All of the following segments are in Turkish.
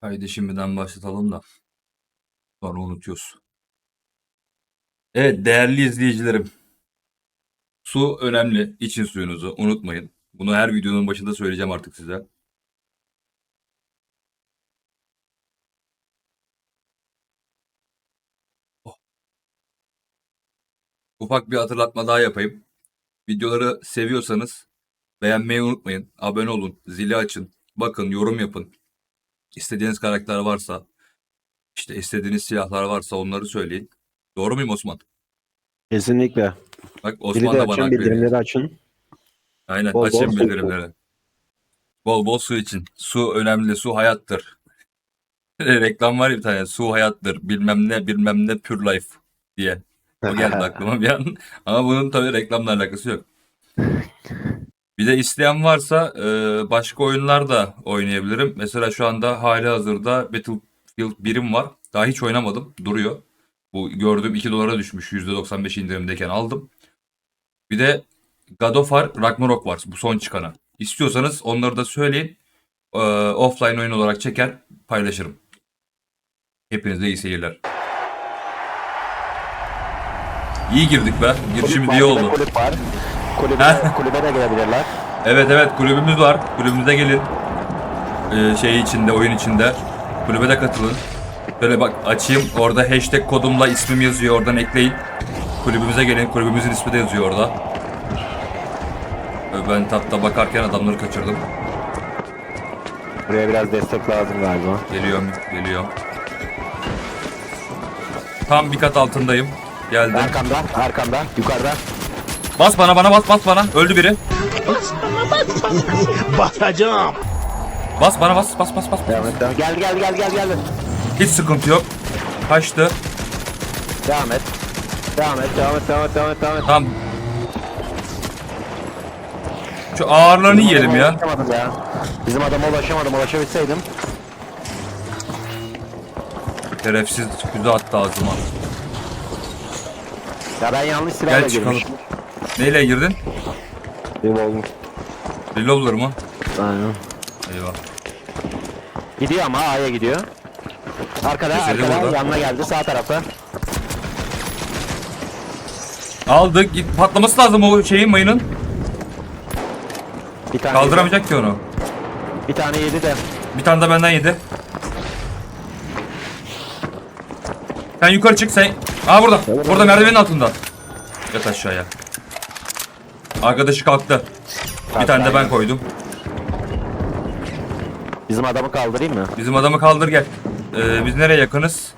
Haydi şimdiden başlatalım da. Sonra unutuyoruz. Evet değerli izleyicilerim. Su önemli. İçin suyunuzu unutmayın. Bunu her videonun başında söyleyeceğim artık size. Oh. Ufak bir hatırlatma daha yapayım. Videoları seviyorsanız beğenmeyi unutmayın. Abone olun. Zili açın. Bakın yorum yapın. İstediğiniz karakter varsa, işte istediğiniz silahlar varsa onları söyleyin. Doğru muyum Osman? Kesinlikle. Bak Biri Osman de da bana açın, hak veriyor. bildirimleri açın. Aynen Bol bol açın su bildirimleri. Bol bol su için. Su önemli, su hayattır. Reklam var ya bir tane. Su hayattır. Bilmem ne, bilmem ne pure life diye. O geldi aklıma bir an. Ama bunun tabii reklamla alakası yok. Bir de isteyen varsa e, başka oyunlar da oynayabilirim. Mesela şu anda hali hazırda Battlefield 1'im var. Daha hiç oynamadım. Duruyor. Bu gördüğüm 2 dolara düşmüş. %95 indirimdeyken aldım. Bir de God of War Ragnarok var. Bu son çıkanı. İstiyorsanız onları da söyleyin. E, offline oyun olarak çeker paylaşırım. Hepinize iyi seyirler. İyi girdik be. Girişimiz iyi oldu. Kulübe, Heh. kulübe de gelebilirler. Evet evet kulübümüz var. Kulübümüze gelin. Ee, şey içinde, oyun içinde. Kulübe de katılın. Şöyle bak açayım. Orada hashtag kodumla ismim yazıyor. Oradan ekleyin. Kulübümüze gelin. Kulübümüzün ismi de yazıyor orada. Ee, Ben tapta bakarken adamları kaçırdım. Buraya biraz destek lazım galiba. Geliyorum, geliyorum. Tam bir kat altındayım. Geldim. Arkamda, arkamda, yukarıda. Bas bana, bana bas, bas bana. Öldü biri. Basacağım. Bas bana, bas, bas, bas, bas. Devam et, devam. Geldi, geldi, geldi, geldi, geldi. Hiç sıkıntı yok. Kaçtı. Devam et. Devam et, devam et, devam et, devam et, devam et. Tamam. Şu ağırlarını yiyelim ya. Ya. Bizim adama ulaşamadım, ulaşabilseydim. Şerefsiz füze attı ağzıma. Ya ben yanlış silahla Gel çıkalım. girmişim. Neyle girdin? Revolver. Reloader mı? Aynen. Eyvah. Gidiyor ama A'ya gidiyor. Arkada, Keseli arkada, burada. yanına geldi, sağ tarafta. Aldık. Git patlaması lazım o şeyin mayının. Bir tane Kaldıramayacak ki onu. yedi, bir tane yedi de. Bir tane de benden yedi. Sen yukarı çık sen. Aa burada. Burada merdivenin altında. Yat aşağıya. Arkadaşı kalktı. Bir tane de ben koydum. Bizim adamı kaldırayım mı? Bizim adamı kaldır gel. Ee, biz nereye yakınız?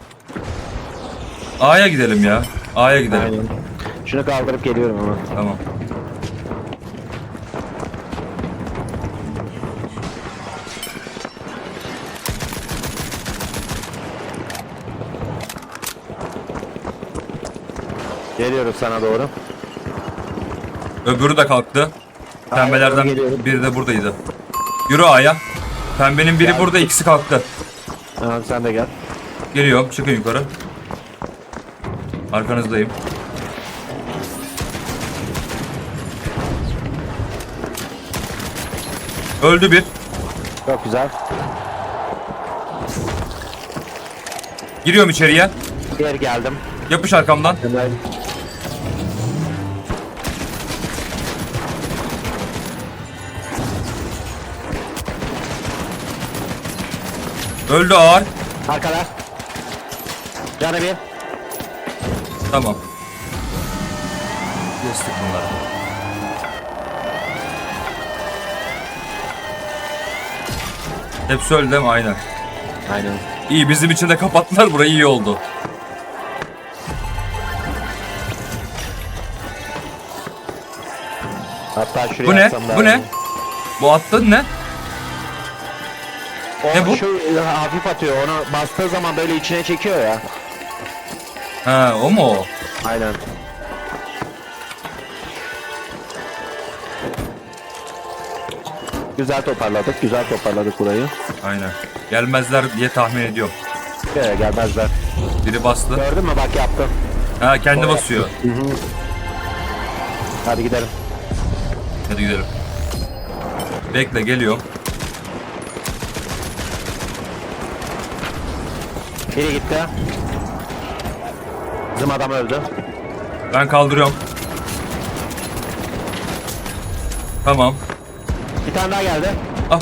A'ya gidelim ya. A'ya gidelim. Aynen. Şunu kaldırıp geliyorum ama. Tamam. Geliyoruz sana doğru. Öbürü de kalktı. Pembelerden geliyorum. biri de buradaydı. Yürü A'ya. Pembenin biri burada, ikisi kalktı. Tamam sen de gel. Geliyorum, çıkın yukarı. Arkanızdayım. Öldü bir. Çok güzel. Giriyorum içeriye. Diğer geldim. Yapış arkamdan. Hemen. Öldü ağır. Arkada. Canı bir. Tamam. Kestik bunları. Hepsi öldü değil mi? Aynen. Aynen. İyi bizim için de kapattılar burayı iyi oldu. Hatta şuraya Bu ne? atsam daha Bu ne? Bu attın ne? O Ne bu? Şu hafif atıyor. Onu bastığı zaman böyle içine çekiyor ya. Ha o mu o? Aynen. Güzel toparladık. Güzel toparladık burayı. Aynen. Gelmezler diye tahmin ediyorum. Şöyle gelmezler. Biri bastı. Gördün mü? Bak yaptım. Ha kendi basıyor. Hadi gidelim. Hadi gidelim. Bekle geliyorum. Biri gitti. Bizim adam öldü. Ben kaldırıyorum. Tamam. Bir tane daha geldi. Ah.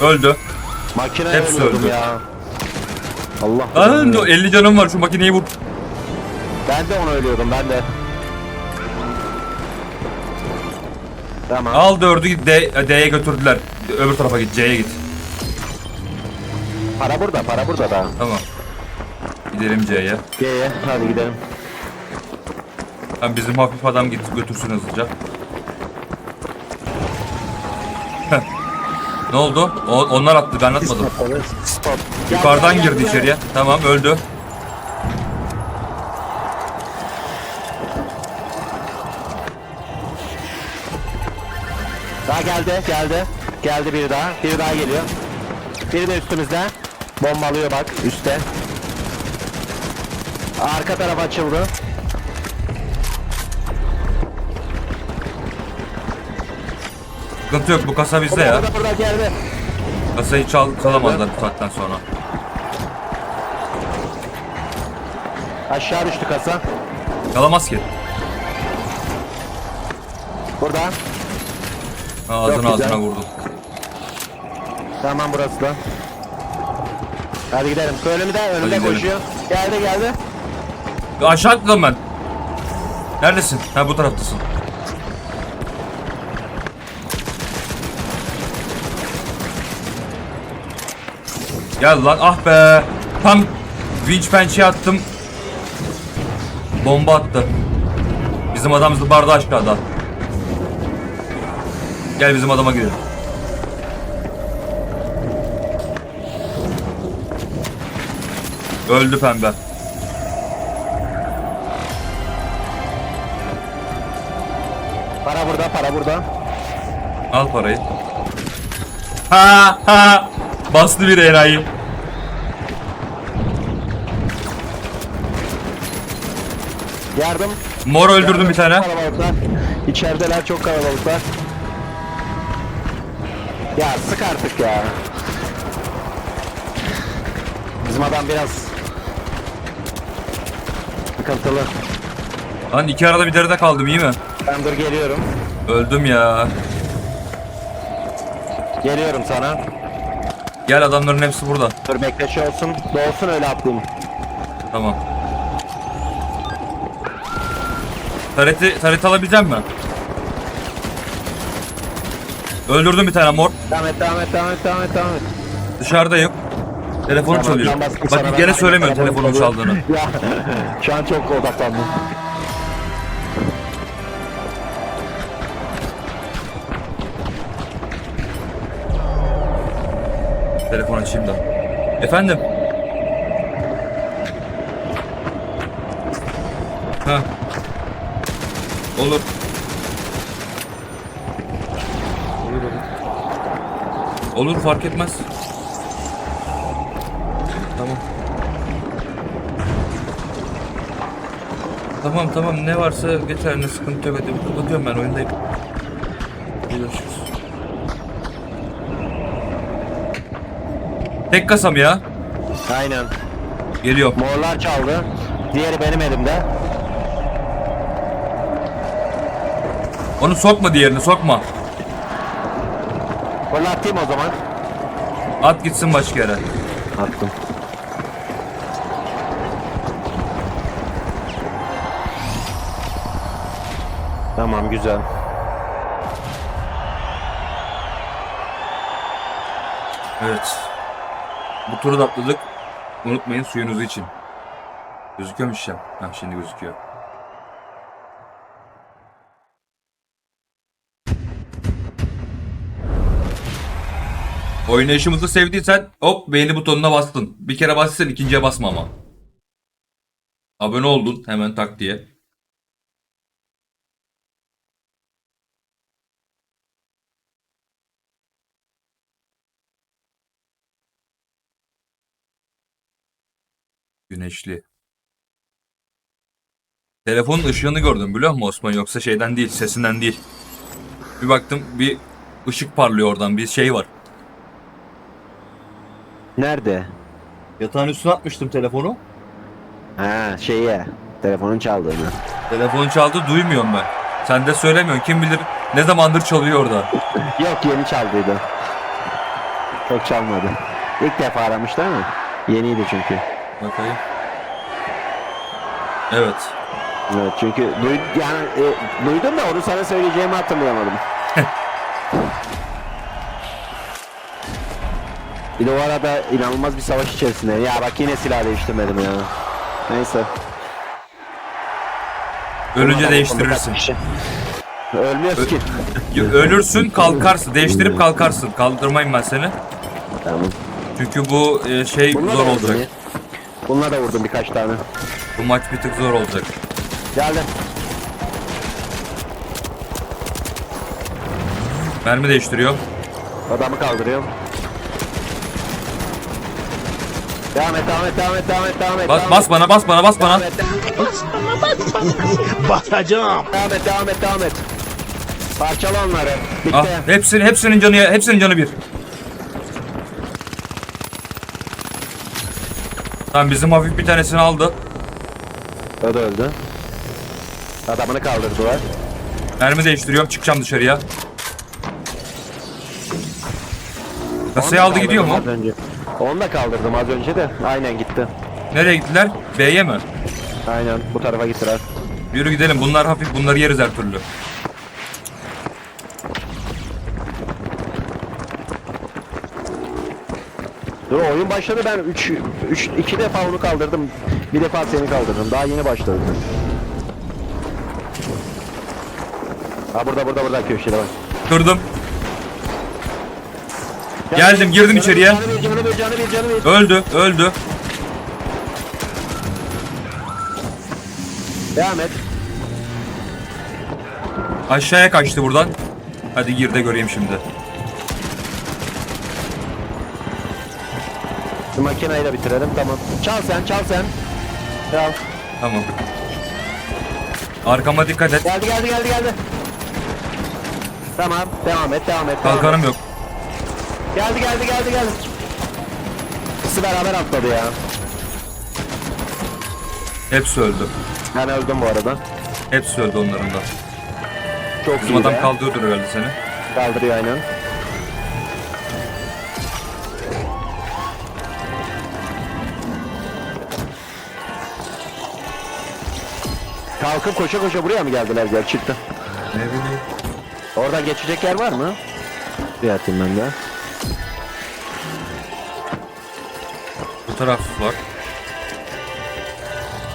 Öldü. Makine Hepsi öldü. ya. Allah. Lan belanı. 50 canım var şu makineyi vur. Ben de onu ölüyordum ben de. Tamam. Al dördü git D- D'ye götürdüler. Öbür tarafa git C'ye git. Para burada, para burada da. Tamam. Gidelim C'ye. G'ye, hadi gidelim. Tam bizim hafif adam git götürsün hızlıca. Heh. ne oldu? O, onlar attı ben atmadım. Gel, Yukarıdan girdi içeriye. Tamam öldü. Geldi, geldi. Geldi biri daha, biri daha geliyor. Biri de üstümüzde. Bombalıyor bak, üstte. Arka taraf açıldı. Sıkıntı yok bu kasa bizde ya. Burada, burada geldi. Kasayı çal çalamazlar bu saatten sonra. Aşağı düştü kasa. Çalamaz ki. Burada. Ağzına Çok güzel. ağzına vurdu. Tamam burası da. Hadi gidelim. Önümde, önümde gidelim. koşuyor. Geldi, geldi. Ya aşağı atladım ben. Neredesin? Ha bu taraftasın. Gel lan ah be. Tam winch pençeye attım. Bomba attı. Bizim adam zıbardı aşağıda. Gel bizim adama gidelim. Öldü pembe. Para burada, para burada. Al parayı. Ha ha. Bastı bir enayi. Yardım. Mor öldürdüm bir tane. Kalabalıklar. İçerideler çok kalabalıklar. Ya sık artık ya. Bizim adam biraz sıkıntılı. Lan iki arada bir deride kaldım iyi mi? Ben dur geliyorum. Öldüm ya. Geliyorum sana. Gel adamların hepsi burada. Dur bekle şey olsun. Doğsun öyle atlayayım. Tamam. Tareti, taret alabilecek mi? Öldürdüm bir tane mor. Devam et, devam et, devam et, devam et, devam et. Dışarıdayım. Telefonu Tamam, çalıyor. ben bastım Bak ben gene söylemiyorum telefonum telefonun çalıyor. çaldığını. Ya şu an çok odaklandım. Telefon açayım da. Efendim? Ha. Olur Olur fark etmez. Tamam. Tamam tamam ne varsa geçer ne sıkıntı yok hadi kapatıyorum ben oyundayım. Görüşürüz. Tek kasam ya. Aynen. Geliyor. Morlar çaldı. Diğeri benim elimde. Onu sokma diğerini sokma. Morlar atayım o zaman. At gitsin başka yere. Attım. Tamam güzel. Evet. Bu turu da atladık. Unutmayın suyunuzu için. Gözüküyormuş ya. Ha şimdi gözüküyor. Oynayışımızı sevdiysen hop beğeni butonuna bastın. Bir kere bastıysan ikinciye basma ama. Abone oldun hemen tak diye. Güneşli. Telefonun ışığını gördüm biliyor musun Osman? Yoksa şeyden değil, sesinden değil. Bir baktım bir Işık parlıyor oradan bir şey var. Nerede? Yatağın üstüne atmıştım telefonu. Ha şeye. Telefonun çaldığını. Telefon çaldı duymuyorum ben. Sen de söylemiyorsun. Kim bilir ne zamandır çalıyor orada. Yok yeni çaldıydı. Çok çalmadı. İlk defa aramış değil mi? Yeniydi çünkü. Bakayım. Evet. Evet çünkü duy, yani e, duydum da onu sana söyleyeceğimi hatırlayamadım. bir de o arada inanılmaz bir savaş içerisinde. Ya bak yine silah değiştirmedim ya. Neyse. Ölünce değiştirirsin. Ölmüyoruz ki. Ölürsün kalkarsın. Değiştirip kalkarsın. Kaldırmayayım ben seni. Tamam. Çünkü bu e, şey Bununla zor olacak. ya. Bununla da vurdum birkaç tane. Bu maç bir tık zor olacak. Geldi. Mermi değiştiriyor. Adamı kaldırıyorum. Devam et, devam et, devam et, devam et, devam et. Bas, bas bana bas bana bas bana. Devam et, Basacağım. devam et, devam et, devam et. Parçala onları. Bitti. Ah, hepsinin hepsinin canı hepsinin canı bir. Tamam bizim hafif bir tanesini aldı. O da öldü. Adamını kaldırdılar. Mermi değiştiriyorum. Çıkacağım dışarıya. Kasayı Onu da aldı gidiyor mu? kaldırdım Az önce. Onu da kaldırdım az önce de. Aynen gitti. Nereye gittiler? B'ye mi? Aynen bu tarafa gittiler. Yürü gidelim. Bunlar hafif. Bunları yeriz her türlü. Dur oyun başladı ben 3 3 2 defa onu kaldırdım. Bir defa seni kaldırdım. Daha yeni başladı. Ha burada burada burada köşede bak. Kırdım. Geldim, girdim içeriye. Öldü. Öldü. Devam et. Aşağıya kaçtı buradan. Hadi gir de göreyim şimdi. Şu makineyi de bitirelim tamam. Çal sen çal sen. Çal. Tamam. Arkama dikkat et. Geldi geldi geldi geldi. Tamam devam et devam et. devam Kalkanım et. yok. Geldi geldi geldi geldi. İkisi beraber atladı ya. Hepsi öldü. Ben öldüm bu arada. Hepsi öldü onların da. Çok Bizim iyi adam be. kaldırıyordur herhalde seni. Kaldırıyor aynen. Kalkıp koşa koşa buraya mı geldiler gel çıktı. Ne bileyim. Oradan geçecek yer var mı? Bir atayım ben de. Taraf var.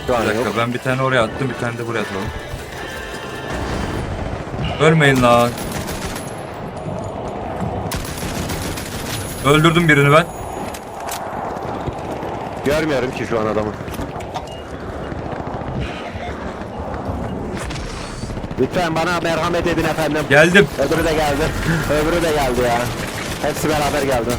Şu an Bir dakika yok. ben bir tane oraya attım bir tane de buraya atalım. Ölmeyin lan. Öldürdüm birini ben. Görmüyorum ki şu an adamı. Lütfen bana merhamet edin efendim. Geldim. Öbürü de geldi. Öbürü de geldi ya. Hepsi beraber geldi.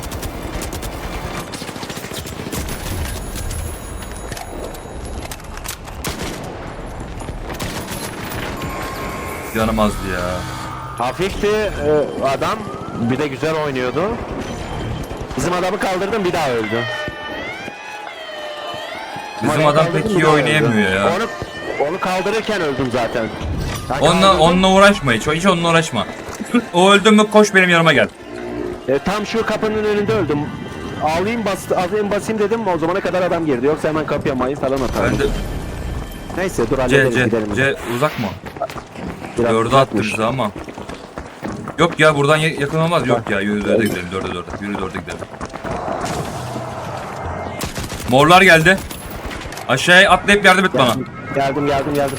Canım azdı ya. Hafifti e, adam. Bir de güzel oynuyordu. Bizim adamı kaldırdım bir daha öldü. Bizim adam pek iyi oynayamıyor öldü. ya. Onu, onu kaldırırken öldüm zaten. Ben Onunla, onunla uğraşma hiç. Hiç onunla uğraşma. o öldü mü koş benim yanıma gel. E, tam şu kapının önünde öldüm. Ağlayayım bas, alayım basayım dedim o zamana kadar adam girdi. Yoksa hemen kapıya mayın falan atardım. Ben de Neyse dur C, hallederiz C, gidelim. C uzak mı? Biraz Dördü attı uzakmış. bizi ama. Yok ya buradan ya- yakın olmaz. Yok ya yürü dörde gidelim. Dörde dörde. Yürü dörde gidelim. Morlar geldi. Aşağıya atlayıp yardım et bana. Geldim, geldim geldim geldim.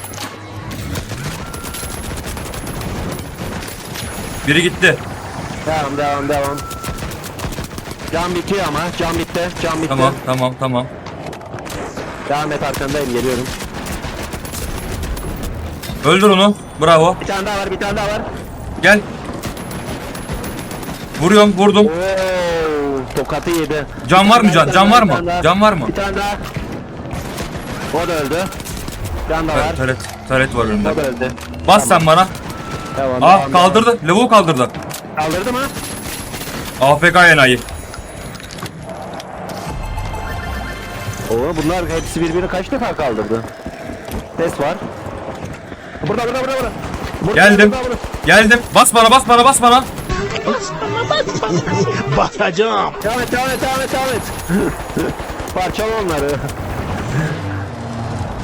Biri gitti. Devam devam devam. Can bitiyor ama can bitti can bitti. Tamam tamam tamam. Devam et arkandayım geliyorum. Öldür onu. Bravo. Bir tane daha var bir tane daha var. Gel. Vuruyorum vurdum. Oo, tokatı yedi. Can var mı can? Can var mı? Can var mı? Bir tane daha. O da öldü. Can da var. Ta- Taret, taret var önümde. O da öldü. Bas sen bana. Devam, Ah kaldırdı. Lavuğu kaldırdı. Kaldırdı mı? AFK enayi. Oo bunlar hepsi birbirini kaç defa kaldırdı? Ses var. Burada burada burada burada. Burada, Geldim. burada, burada. Geldim. Bas bana bas bana bas bana. Bakacağım. Devam et devam et devam et devam et. Parçala onları.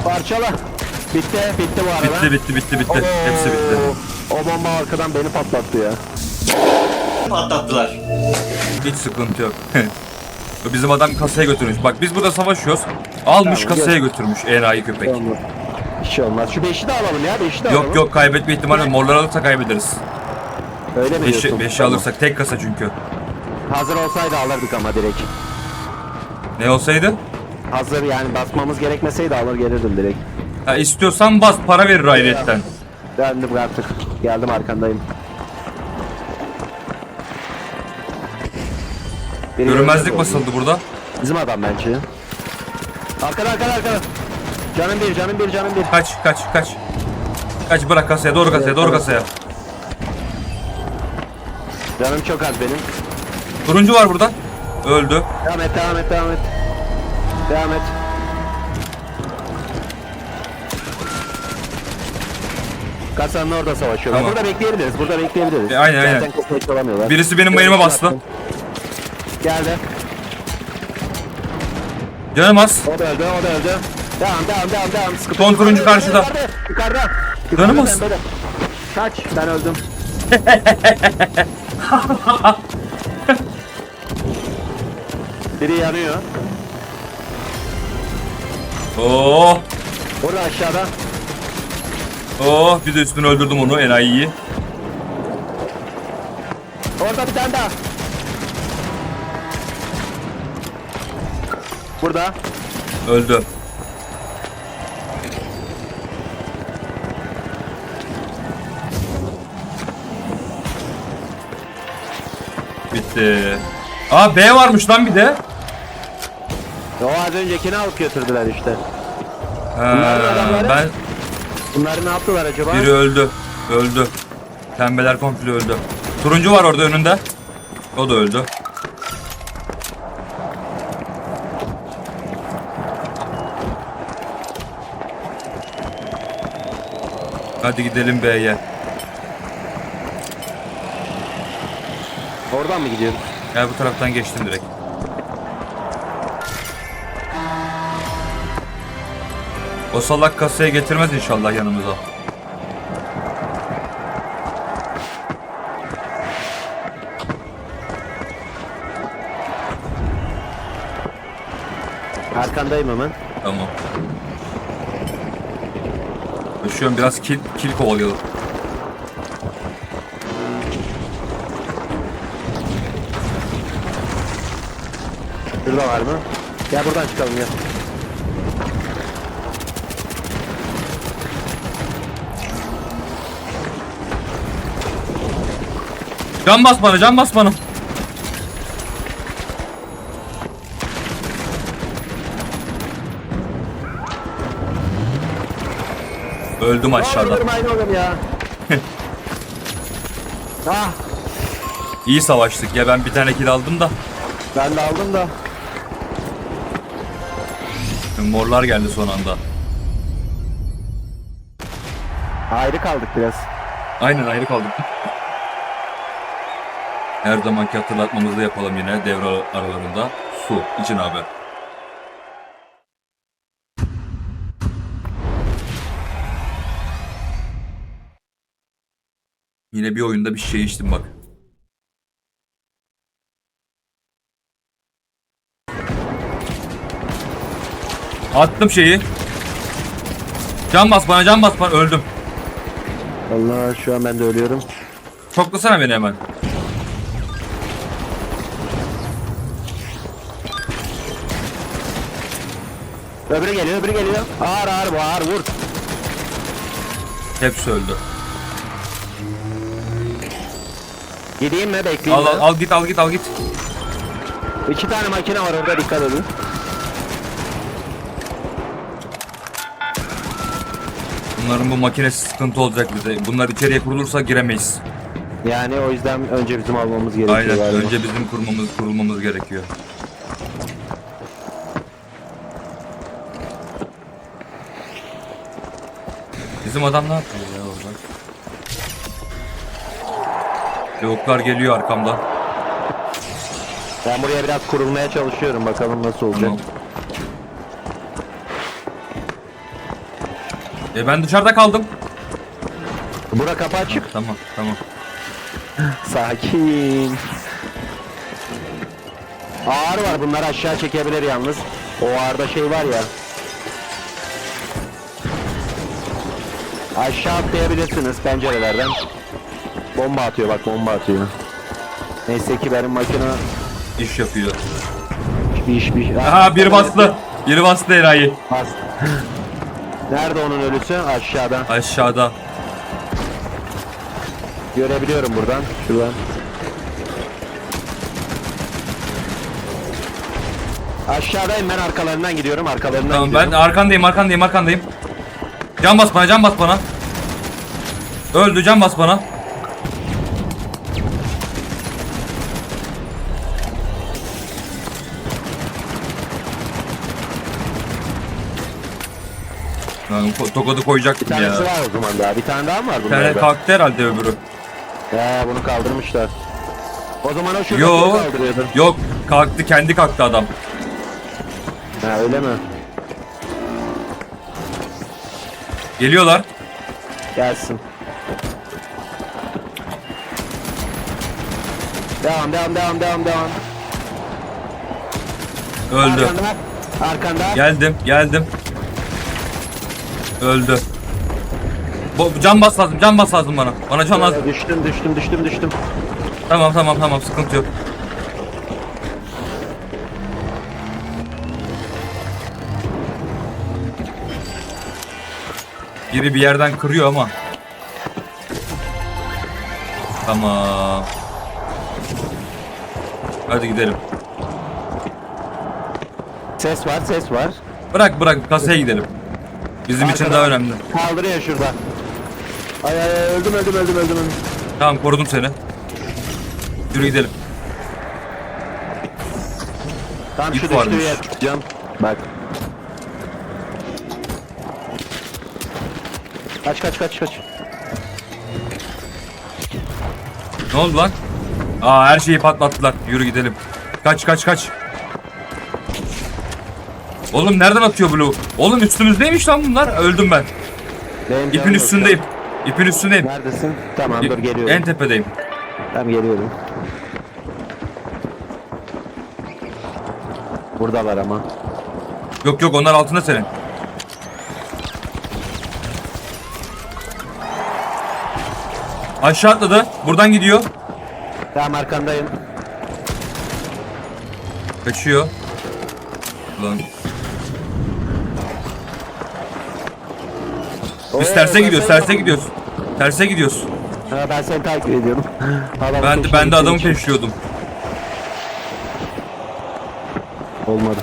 Parçala. Bitti bitti bu arada. Bitti bitti bitti bitti. Hepsi bitti. Oo, O bomba arkadan beni patlattı ya. Patlattılar. Hiç sıkıntı yok. Bizim adam kasaya götürmüş. Bak biz burada savaşıyoruz. Almış Tamam, kasaya götürmüş enayi köpek. Tamam. Bir şey olmaz. Şu beşi de alalım ya. Beşi de alalım. Yok yok kaybetme ihtimali yok. morlar alırsa kaybederiz. Öyle mi diyorsun? Beşi, beşi Tamam. alırsak tek kasa çünkü. Hazır olsaydı alırdık ama direkt. Ne olsaydı? Hazır yani basmamız gerekmeseydi alır gelirdim direkt. Ha, istiyorsan bas para verir ayrıyetten. Döndüm artık. Geldim arkandayım. Biri Görünmezlik görünmez oldu. basıldı burada. Bizim adam bence. Arkada arkada arkada. Canım bir canım bir canım bir. Kaç kaç kaç. Kaç bırak kasaya doğru kasaya doğru kasaya. Canım çok az benim. Turuncu var burada. Öldü. Devam et devam et devam et. Devam et. Kasanın orada savaşıyorlar. Tamam. Burada bekleyebiliriz. Burada bekleyebiliriz. E, aynen, Zaten aynen. kopmayı çalamıyorlar. Birisi benim bayırıma bastı. Geldi. Canım az. O da öldü, o da öldü. Devam, devam, devam, devam. Sıkıntı Son yok. turuncu karşıda. Yukarıda, yukarıda. Yukarıda, az. tembele. Kaç, ben öldüm. Biri yanıyor. Oo. Orada aşağıda. Oh bir de üstüne öldürdüm onu enayiyi. Orada bir tane daha. Burada. Öldü. Bitti. Aa B varmış lan bir de. O az öncekini alıp götürdüler işte. Adamları- ben Bunları ne yaptılar acaba? biri öldü. Öldü. Pembeler komple öldü. Turuncu var orada önünde. O da öldü. Hadi gidelim B'ye. Oradan mı gidiyoruz? Gel bu taraftan geçtim direkt. O salak kasaya getirmez inşallah yanımıza. Arkandayım hemen. Tamam. Koşuyorum biraz kil, kil kovalayalım. Şurada var mı? Gel buradan çıkalım gel. Can bas bana can bas bana. Öldüm aşağıda. Aa, aynı oğlum ya. ah İyi savaştık ya ben bir tane kill aldım da. ben de aldım da. Morlar geldi son anda. Ayrı kaldık biraz. Aynen ayrı kaldık. Her zamanki hatırlatmamızı yapalım yine devre aralarında. Su için abi. Yine bir oyunda bir şey içtim bak. Attım şeyi. Can bas bana can bas bana öldüm. Allah şu an ben de ölüyorum. Çoklasana beni hemen. Öbürü geliyor öbürü geliyor. Ağır ağır bu ağır vur. Hepsi öldü. Gideyim mi bekleyeyim Al, mi? al, al git al git al git. İki tane makine var orada dikkat edin. Bunların bu makinesi sıkıntı olacak bize. Bunlar içeriye kurulursa giremeyiz. Yani o yüzden önce bizim almamız gerekiyor Aynen. galiba. Önce bizim kurmamız kurulmamız gerekiyor. Bizim adam ne yapıyor ya orada? Yoklar geliyor arkamdan. Ben buraya biraz kurulmaya çalışıyorum bakalım nasıl olacak. Tamam. E ben dışarıda kaldım. Bura kapı açık. Tamam tamam. Sakin. Ağır var bunları aşağı çekebilir yalnız. O ağırda şey var ya. Aşağı atlayabilirsiniz pencerelerden. Bomba atıyor bak bomba atıyor. Neyse ki benim makine İş yapıyor. bir iş bir Aha biri bastı. Biri bastı Eray'ı. Bas. Nerede onun ölüsü? Aşağıda. Aşağıda. Görebiliyorum buradan. Şuradan. Aşağıdayım ben arkalarından gidiyorum. Arkalarından Tamam ben gidiyorum. arkandayım arkandayım arkandayım. Can bas bana can bas bana. Öldü can bas bana. Ko- tokadı Bir koyacaktım ya. tanesi var o zaman daha. Bir tane daha mı var Bir tane kalktı herhalde öbürü. He bunu kaldırmışlar. O zaman o şuradakini Yo. kaldırıyordu. Yok kalktı kendi kalktı adam. Ha öyle mi? Geliyorlar. Gelsin. Devam devam devam devam devam. Öldü. Arkanda. Arkanda. Geldim geldim. Öldü. Bu can bas lazım can bas lazım bana. Bana can lazım. Düştüm düştüm düştüm düştüm. Tamam tamam tamam sıkıntı yok. Biri bir yerden kırıyor ama. Tamam. Hadi gidelim. Ses var ses var. Bırak bırak kasaya gidelim. Bizim için daha önemli. Kaldırıyor şurada. Ay ay ay öldüm öldüm öldüm öldüm. öldüm. Tamam korudum seni. Yürü gidelim. Tam İp şu düştüğü varmış. yer tutacağım. Bak. Kaç kaç kaç kaç. Ne oldu lan? Aa her şeyi patlattılar. Yürü gidelim. Kaç kaç kaç. Oğlum nereden atıyor Blue? Oğlum üstümüzdeymiş lan bunlar. Öldüm ben. Benim İpin canım yok üstündeyim. İpin üstündeyim. Neredesin? Tamam dur geliyorum. En tepedeyim. Tamam geliyorum. Buradalar ama. Yok yok onlar altında senin. Aşağı atladı. Buradan gidiyor. Tamam arkandayım. Kaçıyor. Lan. Biz terse gidiyoruz, terse gidiyoruz. Terse gidiyoruz. Ha, ben seni takip ediyorum. Adamın Ben de peşine ben de adamı gittiğin için. peşliyordum. Olmadı.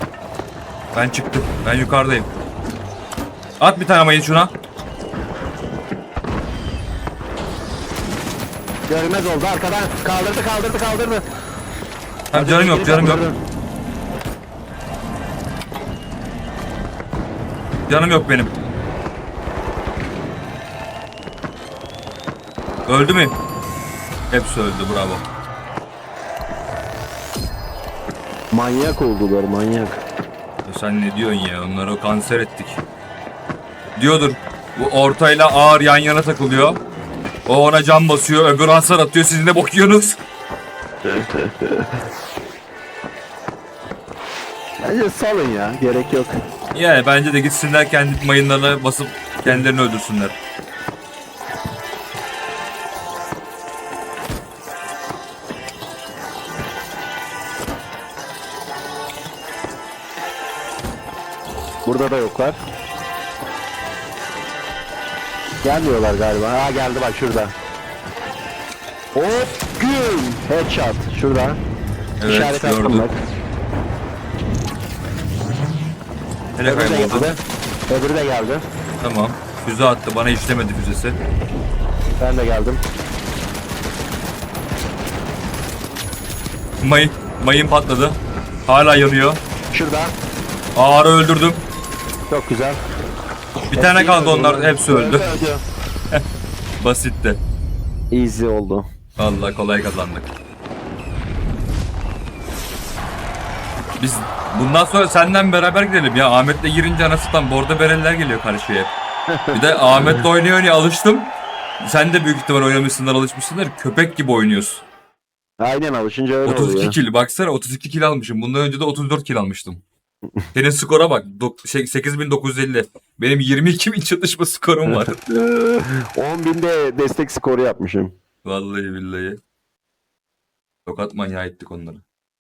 Ben çıktım. Ben yukarıdayım. At bir tane mayın şuna. Görmez oldu arkadan. Kaldırdı kaldırdı kaldırdı. Hem canım yok, canım yok. Canım yok benim. Öldü mü? Hepsi öldü bravo. Manyak oldular manyak. Ya sen ne diyorsun ya? Onları kanser ettik. Diyordur. Bu ortayla ağır yan yana takılıyor. O ona can basıyor, öbür hasar atıyor. Siz ne bakıyorsunuz? Bence salın ya gerek yok. Ya bence de gitsinler kendi mayınlarına basıp kendilerini öldürsünler. Burada da yoklar. Gelmiyorlar galiba. Ha geldi bak şurada. Hop güm. Headshot şurada. Evet İşaret gördüm. bak. Nereye Öbürü de kayboldu? geldi. Öbürü de geldi. Tamam. Füze attı. Bana işlemedi füzesi. Ben de geldim. Mayın, mayın patladı. Hala yanıyor. Şurada. Ağrı öldürdüm. Çok güzel. Bir tane kaldı onlar hepsi öldü. Basitti. Easy oldu. Vallahi kolay kazandık. Biz bundan sonra senden beraber gidelim ya. Ahmet'le girince anasından bordo bereller geliyor karşıya. Bir de Ahmet'le oynaya oynaya alıştım. Sen de büyük ihtimal oynamışsındır, alışmışsındır. Köpek gibi oynuyorsun. Aynen alışınca öyle 32 oluyor. kill. Baksana 32 kill almışım. Bundan önce de 34 kill almıştım. Senin skora bak. dok- şey, 8950. Benim 22 bin çatışma skorum var. 10 binde destek skoru yapmışım. Vallahi billahi. Tokat manyağı ettik onları.